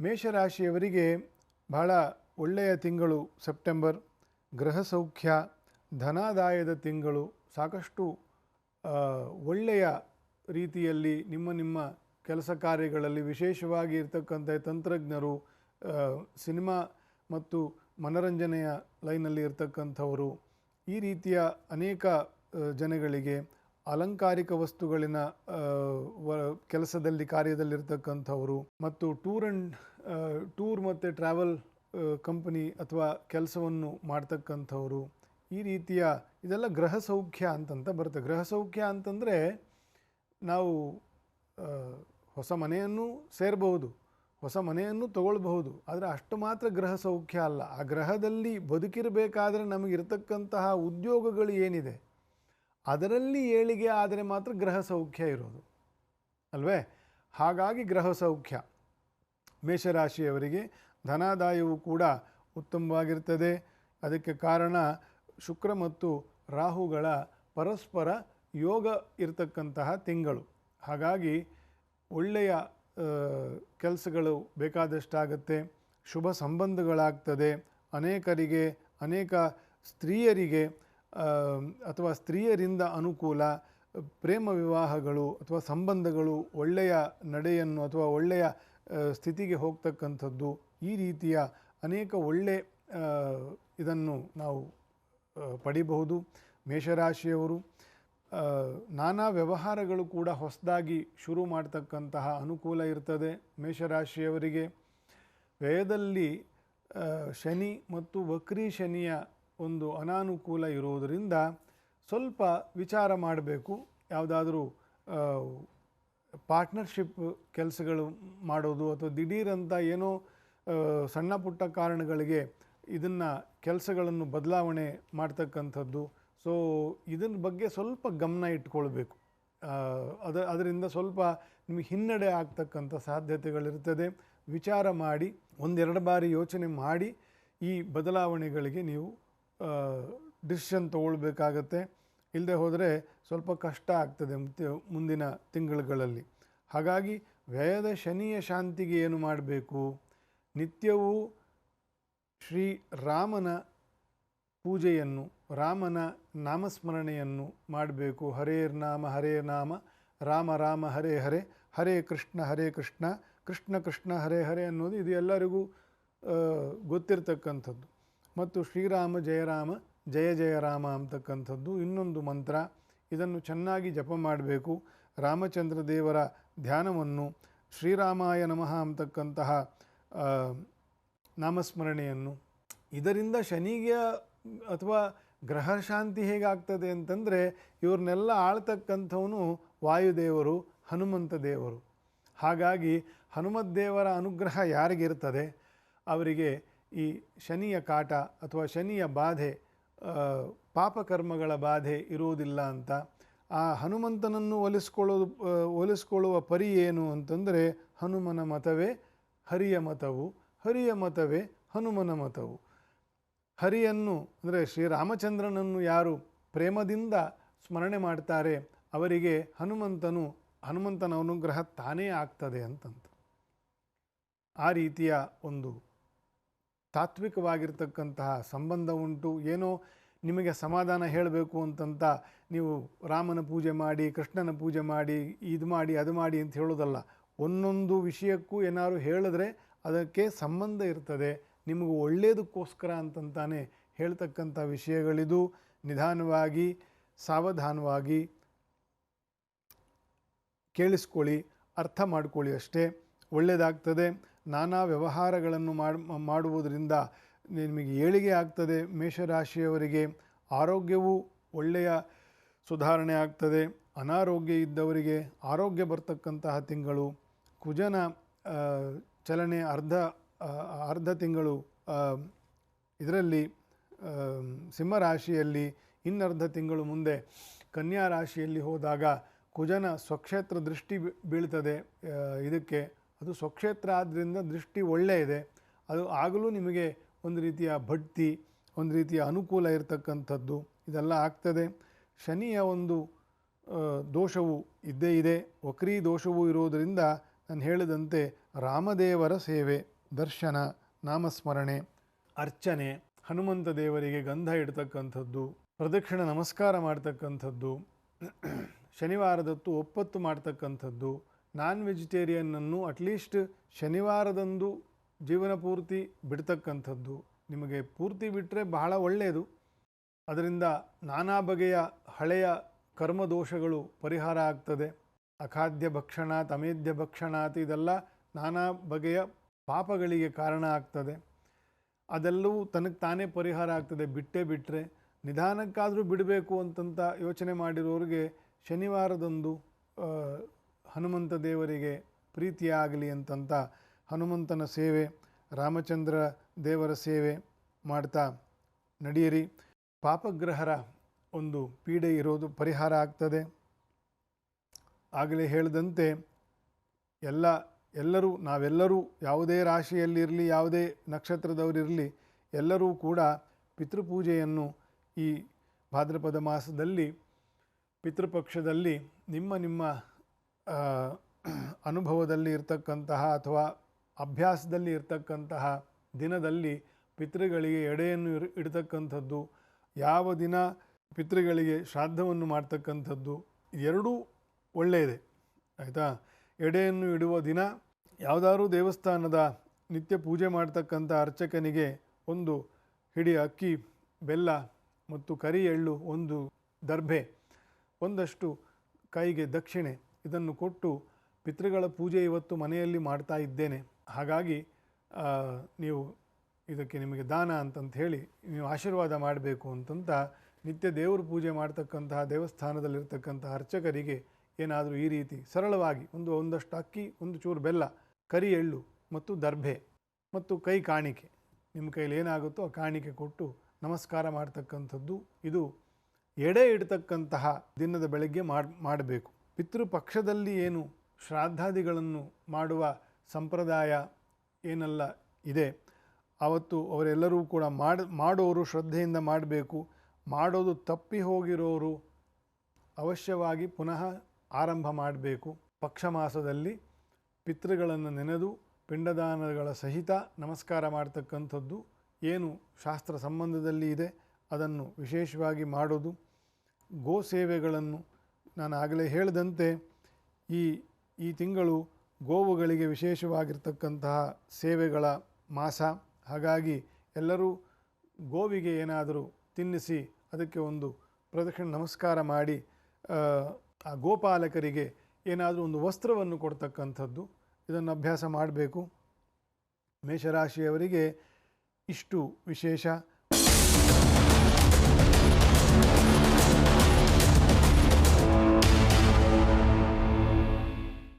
ಮೇಷರಾಶಿಯವರಿಗೆ ಬಹಳ ಒಳ್ಳೆಯ ತಿಂಗಳು ಸೆಪ್ಟೆಂಬರ್ ಗೃಹ ಸೌಖ್ಯ ಧನಾದಾಯದ ತಿಂಗಳು ಸಾಕಷ್ಟು ಒಳ್ಳೆಯ ರೀತಿಯಲ್ಲಿ ನಿಮ್ಮ ನಿಮ್ಮ ಕೆಲಸ ಕಾರ್ಯಗಳಲ್ಲಿ ವಿಶೇಷವಾಗಿ ಇರತಕ್ಕಂಥ ತಂತ್ರಜ್ಞರು ಸಿನಿಮಾ ಮತ್ತು ಮನರಂಜನೆಯ ಲೈನಲ್ಲಿ ಇರತಕ್ಕಂಥವರು ಈ ರೀತಿಯ ಅನೇಕ ಜನಗಳಿಗೆ ಅಲಂಕಾರಿಕ ವಸ್ತುಗಳಿನ ಕೆಲಸದಲ್ಲಿ ಕಾರ್ಯದಲ್ಲಿರ್ತಕ್ಕಂಥವರು ಮತ್ತು ಟೂರ್ ಆ್ಯಂಡ್ ಟೂರ್ ಮತ್ತು ಟ್ರಾವೆಲ್ ಕಂಪನಿ ಅಥವಾ ಕೆಲಸವನ್ನು ಮಾಡ್ತಕ್ಕಂಥವರು ಈ ರೀತಿಯ ಇದೆಲ್ಲ ಗೃಹ ಸೌಖ್ಯ ಅಂತಂತ ಬರುತ್ತೆ. ಗೃಹ ಸೌಖ್ಯ ಅಂತಂದರೆ ನಾವು ಹೊಸ ಮನೆಯನ್ನು ಸೇರಬಹುದು, ಹೊಸ ಮನೆಯನ್ನು ತಗೊಳ್ಬಹುದು, ಆದರೆ ಅಷ್ಟು ಮಾತ್ರ ಗೃಹ ಸೌಖ್ಯ ಅಲ್ಲ. ಆ ಗ್ರಹದಲ್ಲಿ ಬದುಕಿರಬೇಕಾದ್ರೆ ನಮಗಿರ್ತಕ್ಕಂತಹ ಉದ್ಯೋಗಗಳು ಏನಿದೆ? ಅದರಲ್ಲಿ ಏಳಿಗೆ ಆದರೆ ಮಾತ್ರ ಗ್ರಹ ಸೌಖ್ಯ ಇರೋದು. ಅಲ್ವೇ? ಹಾಗಾಗಿ ಗ್ರಹ ಸೌಖ್ಯ. ಮೇಷರಾಶಿಯವರಿಗೆ ಧನಾದಾಯವು ಕೂಡ ಉತ್ತಮವಾಗಿರ್ತದೆ. ಅದಕ್ಕೆ ಕಾರಣ ಶುಕ್ರ ಮತ್ತು ರಾಹುಗಳ ಪರಸ್ಪರ ಯೋಗ ಇರತಕ್ಕಂತಹ ತಿಂಗಳು. ಹಾಗಾಗಿ ಒಳ್ಳೆಯ ಕೆಲಸಗಳು ಬೇಕಾದಷ್ಟಾಗತ್ತೆ. ಶುಭ ಸಂಬಂಧಗಳಾಗ್ತದೆ. ಅನೇಕರಿಗೆ, ಅನೇಕ ಸ್ತ್ರೀಯರಿಗೆ ಅಥವಾ ಸ್ತ್ರೀಯರಿಂದ ಅನುಕೂಲ, ಪ್ರೇಮ ವಿವಾಹಗಳು ಅಥವಾ ಸಂಬಂಧಗಳು ಒಳ್ಳೆಯ ನಡೆಯನ್ನು ಅಥವಾ ಒಳ್ಳೆಯ ಸ್ಥಿತಿಗೆ ಹೋಗ್ತಕ್ಕಂಥದ್ದು ಈ ರೀತಿಯ ಅನೇಕ ಒಳ್ಳೆ ಇದನ್ನು ನಾವು ಪಡಿಬಹುದು. ಮೇಷರಾಶಿಯವರು ನಾನಾ ವ್ಯವಹಾರಗಳು ಕೂಡ ಹೊಸದಾಗಿ ಶುರು ಮಾಡ್ತಕ್ಕಂತಹ ಅನುಕೂಲ ಇರ್ತದೆ ಮೇಷರಾಶಿಯವರಿಗೆ. ವ್ಯಯದಲ್ಲಿ ಶನಿ ಮತ್ತು ವಕ್ರಿ ಶನಿಯ ಒಂದು ಅನಾನುಕೂಲ ಇರೋದರಿಂದ ಸ್ವಲ್ಪ ವಿಚಾರ ಮಾಡಬೇಕು. ಯಾವುದಾದ್ರೂ ಪಾರ್ಟ್ನರ್ಶಿಪ್ ಕೆಲಸಗಳು ಮಾಡೋದು ಅಥವಾ ದಿಢೀರಂತ ಏನೋ ಸಣ್ಣ ಪುಟ್ಟ ಕಾರಣಗಳಿಗೆ ಇದನ್ನು ಕೆಲಸಗಳನ್ನು ಬದಲಾವಣೆ ಮಾಡ್ತಕ್ಕಂಥದ್ದು. ಸೊ ಇದನ್ನ ಬಗ್ಗೆ ಸ್ವಲ್ಪ ಗಮನ ಇಟ್ಕೊಳ್ಬೇಕು. ಅದ, ಅದರಿಂದ ಸ್ವಲ್ಪ ನಿಮಗೆ ಹಿನ್ನಡೆ ಆಗ್ತಕ್ಕಂಥ ಸಾಧ್ಯತೆಗಳಿರ್ತದೆ. ವಿಚಾರ ಮಾಡಿ, ಒಂದೆರಡು ಬಾರಿ ಯೋಚನೆ ಮಾಡಿ ಈ ಬದಲಾವಣೆಗಳಿಗೆ ನೀವು ಡಿಸಿಷನ್ ತಗೊಳ್ಬೇಕಾಗತ್ತೆ. ಇಲ್ಲದೆ ಹೋದರೆ ಸ್ವಲ್ಪ ಕಷ್ಟ ಆಗ್ತದೆ ಮುಂದಿನ ತಿಂಗಳುಗಳಲ್ಲಿ. ಹಾಗಾಗಿ ವ್ಯಯದ ಶನಿಯ ಶಾಂತಿಗೆ ಏನು ಮಾಡಬೇಕು? ನಿತ್ಯವೂ ಶ್ರೀ ರಾಮನ ಪೂಜೆಯನ್ನು, ರಾಮನ ನಾಮಸ್ಮರಣೆಯನ್ನು ಮಾಡಬೇಕು. ಹರೇರ್ ನಾಮ, ಹರೇ ನಾಮ, ರಾಮ ರಾಮ, ಹರೇ ಹರೇ ಹರೇ ಕೃಷ್ಣ ಹರೇ ಕೃಷ್ಣ ಕೃಷ್ಣ ಕೃಷ್ಣ, ಹರೇ ಹರೇ ಅನ್ನೋದು ಇದು ಎಲ್ಲರಿಗೂ ಗೊತ್ತಿರತಕ್ಕಂಥದ್ದು ಗೊತ್ತಿರ್ತಕ್ಕಂಥದ್ದು. ಮತ್ತು ಶ್ರೀರಾಮ ಜಯರಾಮ ಜಯ ಜಯರಾಮ ಅಂತಕ್ಕಂಥದ್ದು ಇನ್ನೊಂದು ಮಂತ್ರ. ಇದನ್ನು ಚೆನ್ನಾಗಿ ಜಪ ಮಾಡಬೇಕು. ರಾಮಚಂದ್ರ ದೇವರ ಧ್ಯಾನವನ್ನು ಶ್ರೀರಾಮಾಯ ನಮಃ ಅಂತಕ್ಕಂತಹ ನಾಮಸ್ಮರಣೆಯನ್ನು. ಇದರಿಂದ ಶನಿಗೆ ಅಥವಾ ಗ್ರಹ ಶಾಂತಿ ಹೇಗಾಗ್ತದೆ ಅಂತಂದರೆ ಇವ್ರನ್ನೆಲ್ಲ ಆಳ್ತಕ್ಕಂಥವನು ವಾಯುದೇವರು, ಹನುಮಂತ ದೇವರು. ಹಾಗಾಗಿ ಹನುಮದ್ದೇವರ ಅನುಗ್ರಹ ಯಾರಿಗಿರ್ತದೆ? ಅವರಿಗೆ ಈ ಶನಿಯ ಕಾಟ ಅಥವಾ ಶನಿಯ ಬಾಧೆ ಪಾಪಕರ್ಮಗಳ ಬಾಧೆ ಇರುವುದಿಲ್ಲ ಅಂತ, ಆ ಹನುಮಂತನನ್ನು ಒಲಿಸ್ಕೊಳ್ಳೋದು ಒಲಿಸ್ಕೊಳ್ಳುವ ಪರಿ ಏನು ಅಂತಂದರೆ ಹನುಮನ ಮತವೇ ಹರಿಯ ಮತವು. ಹರಿಯ ಮತವೇ ಹನುಮನ ಮತವು. ಹರಿಯನ್ನು ಅಂದರೆ ಶ್ರೀರಾಮಚಂದ್ರನನ್ನು ಯಾರು ಪ್ರೇಮದಿಂದ ಸ್ಮರಣೆ ಮಾಡ್ತಾರೆ, ಅವರಿಗೆ ಹನುಮಂತನು, ಹನುಮಂತನ ಅನುಗ್ರಹ ತಾನೇ ಆಗ್ತದೆ ಅಂತಂತ. ಆ ರೀತಿಯ ಒಂದು ತಾತ್ವಿಕವಾಗಿರ್ತಕ್ಕಂತಹ ಸಂಬಂಧ ಉಂಟು. ಏನೋ ನಿಮಗೆ ಸಮಾಧಾನ ಹೇಳಬೇಕು ಅಂತಂತ ನೀವು ರಾಮನ ಪೂಜೆ ಮಾಡಿ, ಕೃಷ್ಣನ ಪೂಜೆ ಮಾಡಿ, ಇದು ಮಾಡಿ, ಅದು ಮಾಡಿ ಅಂತ ಹೇಳೋದಲ್ಲ. ಒಂದೊಂದು ವಿಷಯಕ್ಕೂ ಏನಾದ್ರು ಹೇಳಿದ್ರೆ ಅದಕ್ಕೆ ಸಂಬಂಧ ಇರ್ತದೆ. ನಿಮಗೆ ಒಳ್ಳೆಯದಕ್ಕೋಸ್ಕರ ಅಂತಂತಾನೆ ಹೇಳ್ತಕ್ಕಂಥ ವಿಷಯಗಳಿದು ನಿಧಾನವಾಗಿ, ಸಾವಧಾನವಾಗಿ ಕೇಳಿಸ್ಕೊಳ್ಳಿ, ಅರ್ಥ ಮಾಡ್ಕೊಳ್ಳಿ ಅಷ್ಟೇ. ಒಳ್ಳೆಯದಾಗ್ತದೆ ನಾನಾ ವ್ಯವಹಾರಗಳನ್ನು ಮಾಡ್, ಮಾಡುವುದರಿಂದ ನಿಮಗೆ ಏಳಿಗೆ ಆಗ್ತದೆ. ಮೇಷರಾಶಿಯವರಿಗೆ ಆರೋಗ್ಯವೂ ಒಳ್ಳೆಯ ಸುಧಾರಣೆ ಆಗ್ತದೆ. ಅನಾರೋಗ್ಯ ಇದ್ದವರಿಗೆ ಆರೋಗ್ಯ ಬರ್ತಕ್ಕಂತಹ ತಿಂಗಳು, ಕುಜನ ಚಲನೆ ಅರ್ಧ ಅರ್ಧ ತಿಂಗಳು ಇದರಲ್ಲಿ ಸಿಂಹರಾಶಿಯಲ್ಲಿ ಇನ್ನರ್ಧ ತಿಂಗಳು ಮುಂದೆ ಕನ್ಯಾ ರಾಶಿಯಲ್ಲಿ ಹೋದಾಗ ಕುಜನ ಸ್ವಕ್ಷೇತ್ರ ದೃಷ್ಟಿ ಬೀಳ್ತದೆ. ಇದಕ್ಕೆ ಅದು ಸ್ವಕ್ಷೇತ್ರ ಆದ್ದರಿಂದ ದೃಷ್ಟಿ ಒಳ್ಳೆಯ ಇದೆ. ಅದು ಆಗಲೂ ನಿಮಗೆ ಒಂದು ರೀತಿಯ ಬಡ್ತಿ ಒಂದು ರೀತಿಯ ಅನುಕೂಲ ಇರತಕ್ಕಂಥದ್ದು. ಇದೆಲ್ಲ ಆಗ್ತದೆ. ಶನಿಯ ಒಂದು ದೋಷವು ಇದ್ದೇ ಇದೆ. ವಕ್ರೀ ದೋಷವೂ ಇರುವುದರಿಂದ ನಾನು ಹೇಳಿದಂತೆ ರಾಮದೇವರ ಸೇವೆ, ದರ್ಶನ, ನಾಮಸ್ಮರಣೆ, ಅರ್ಚನೆ, ಹನುಮಂತ ದೇವರಿಗೆ ಗಂಧ ಇಡ್ತಕ್ಕಂಥದ್ದು, ಪ್ರದಕ್ಷಿಣ ನಮಸ್ಕಾರ ಮಾಡ್ತಕ್ಕಂಥದ್ದು, ಶನಿವಾರದತ್ತು ಒಪ್ಪತ್ತು ಮಾಡ್ತಕ್ಕಂಥದ್ದು ನಾನ್ ವೆಜಿಟೇರಿಯನ್ನನ್ನು ಅಟ್ಲೀಸ್ಟ್ ಶನಿವಾರದಂದು ಜೀವನ ಪೂರ್ತಿ ಬಿಡ್ತಕ್ಕಂಥದ್ದು. ನಿಮಗೆ ಪೂರ್ತಿ ಬಿಟ್ಟರೆ ಬಹಳ ಒಳ್ಳೆಯದು ಅದರಿಂದ ನಾನಾ ಬಗೆಯ ಹಳೆಯ ಕರ್ಮದೋಷಗಳು ಪರಿಹಾರ ಆಗ್ತದೆ. ಅಖಾದ್ಯ ಭಕ್ಷಣಾತ್ ಅಮೇಧ್ಯ ಭಕ್ಷಣಾತ್ ಇದೆಲ್ಲ ನಾನಾ ಬಗೆಯ ಪಾಪಗಳಿಗೆ ಕಾರಣ ಆಗ್ತದೆ. ಅದೆಲ್ಲವೂ ತನಗೆ ತಾನೇ ಪರಿಹಾರ ಆಗ್ತದೆ. ಬಿಟ್ಟೇ ಬಿಟ್ಟರೆ ನಿಧಾನಕ್ಕಾದರೂ ಬಿಡಬೇಕು ಅಂತಂತ ಯೋಚನೆ ಮಾಡಿರೋರಿಗೆ ಶನಿವಾರದಂದು ಹನುಮಂತ ದೇವರಿಗೆ ಪ್ರೀತಿಯಾಗಲಿ ಅಂತಂತ ಹನುಮಂತನ ಸೇವೆ, ರಾಮಚಂದ್ರ ದೇವರ ಸೇವೆ ಮಾಡ್ತಾ ನಡೆಯಿರಿ. ಪಾಪಗ್ರಹರ ಒಂದು ಪೀಡೆ ಇರೋದು ಪರಿಹಾರ ಆಗ್ತದೆ. ಆಗಲೇ ಹೇಳಿದಂತೆ ಎಲ್ಲ, ಎಲ್ಲರೂ, ನಾವೆಲ್ಲರೂ ಯಾವುದೇ ರಾಶಿಯಲ್ಲಿರಲಿ, ಯಾವುದೇ ನಕ್ಷತ್ರದವರಿರಲಿ ಎಲ್ಲರೂ ಕೂಡ ಪಿತೃಪೂಜೆಯನ್ನು ಈ ಭಾದ್ರಪದ ಮಾಸದಲ್ಲಿ, ಪಿತೃಪಕ್ಷದಲ್ಲಿ ನಿಮ್ಮ ನಿಮ್ಮ ಅನುಭವದಲ್ಲಿ ಇರ್ತಕ್ಕಂತಹ ಅಥವಾ ಅಭ್ಯಾಸದಲ್ಲಿ ಇರ್ತಕ್ಕಂತಹ ದಿನದಲ್ಲಿ ಪಿತೃಗಳಿಗೆ ಎಡೆಯನ್ನು ಇಡ್ತಕ್ಕಂಥದ್ದು, ಯಾವ ದಿನ ಪಿತೃಗಳಿಗೆ ಶ್ರಾದ್ದವನ್ನು ಮಾಡ್ತಕ್ಕಂಥದ್ದು, ಎರಡೂ ಒಳ್ಳೆಯದೆ, ಆಯಿತಾ? ಎಡೆಯನ್ನು ಇಡುವ ದಿನ ಯಾವುದಾದ್ರೂ ದೇವಸ್ಥಾನದ ನಿತ್ಯ ಪೂಜೆ ಮಾಡ್ತಕ್ಕಂಥ ಅರ್ಚಕನಿಗೆ ಒಂದು ಹಿಡಿ ಅಕ್ಕಿ, ಬೆಲ್ಲ ಮತ್ತು ಕರಿ ಎಳ್ಳು ಒಂದು ದರ್ಭೆ, ಒಂದಷ್ಟು ಕೈಗೆ ದಕ್ಷಿಣೆ ಇದನ್ನು ಕೊಟ್ಟು ಪಿತೃಗಳ ಪೂಜೆ ಇವತ್ತು ಮನೆಯಲ್ಲಿ ಮಾಡ್ತಾ ಇದ್ದೇನೆ. ಹಾಗಾಗಿ ನೀವು ಇದಕ್ಕೆ ನಿಮಗೆ ದಾನ ಅಂತಂತ ಹೇಳಿ ನೀವು ಆಶೀರ್ವಾದ ಮಾಡಬೇಕು ಅಂತಂತ ನಿತ್ಯ ದೇವ್ರ ಪೂಜೆ ಮಾಡ್ತಕ್ಕಂತಹ ದೇವಸ್ಥಾನದಲ್ಲಿರ್ತಕ್ಕಂತಹ ಅರ್ಚಕರಿಗೆ ಏನಾದರೂ ಈ ರೀತಿ ಸರಳವಾಗಿ ಒಂದು ಒಂದಷ್ಟು ಅಕ್ಕಿ, ಒಂದು ಚೂರು ಬೆಲ್ಲ, ಕರಿ ಎಳ್ಳು ಮತ್ತು ದರ್ಭೆ ಮತ್ತು ಕೈ ಕಾಣಿಕೆ. ನಿಮ್ಮ ಕೈಯಲ್ಲಿ ಏನಾಗುತ್ತೋ ಆ ಕಾಣಿಕೆ ಕೊಟ್ಟು ನಮಸ್ಕಾರ ಮಾಡ್ತಕ್ಕಂಥದ್ದು. ಇದು ಎಡೆ ಇಡ್ತಕ್ಕಂತಹ ದಿನದ ಬೆಳಗ್ಗೆ ಮಾಡ್, ಮಾಡಬೇಕು. ಪಿತೃಪಕ್ಷದಲ್ಲಿ ಏನು ಶ್ರಾದ್ದಾದಿಗಳನ್ನು ಮಾಡುವ ಸಂಪ್ರದಾಯ ಏನೆಲ್ಲ ಇದೆ. ಆವತ್ತು ಅವರೆಲ್ಲರೂ ಕೂಡ ಮಾಡ, ಮಾಡೋರು ಶ್ರದ್ಧೆಯಿಂದ ಮಾಡಬೇಕು. ಮಾಡೋದು ತಪ್ಪಿ ಹೋಗಿರೋರು ಅವಶ್ಯವಾಗಿ ಪುನಃ ಆರಂಭ ಮಾಡಬೇಕು. ಪಕ್ಷ ಮಾಸದಲ್ಲಿ ಪಿತೃಗಳನ್ನು ನೆನೆದು ಪಿಂಡದಾನಗಳ ಸಹಿತ ನಮಸ್ಕಾರ ಮಾಡ್ತಕ್ಕಂಥದ್ದು ಏನು ಶಾಸ್ತ್ರ ಸಂಬಂಧದಲ್ಲಿ ಇದೆ. ಅದನ್ನು ವಿಶೇಷವಾಗಿ ಮಾಡೋದು. ಗೋ ಸೇವೆಗಳನ್ನು ನಾನು ಆಗಲೇ ಹೇಳಿದಂತೆ ಈ ಈ ತಿಂಗಳು ಗೋವುಗಳಿಗೆ ವಿಶೇಷವಾಗಿರ್ತಕ್ಕಂತಹ ಸೇವೆಗಳ ಮಾಸ. ಹಾಗಾಗಿ ಎಲ್ಲರೂ ಗೋವಿಗೆ ಏನಾದರೂ ತಿನ್ನಿಸಿ ಅದಕ್ಕೆ ಒಂದು ಪ್ರದಕ್ಷಿಣೆ ನಮಸ್ಕಾರ ಮಾಡಿ ಆ, ಗೋಪಾಲಕರಿಗೆ ಏನಾದರೂ ಒಂದು ವಸ್ತ್ರವನ್ನು ಕೊಡ್ತಕ್ಕಂಥದ್ದು ಇದನ್ನು ಅಭ್ಯಾಸ ಮಾಡಬೇಕು. ಮೇಷರಾಶಿಯವರಿಗೆ ಇಷ್ಟು ವಿಶೇಷ.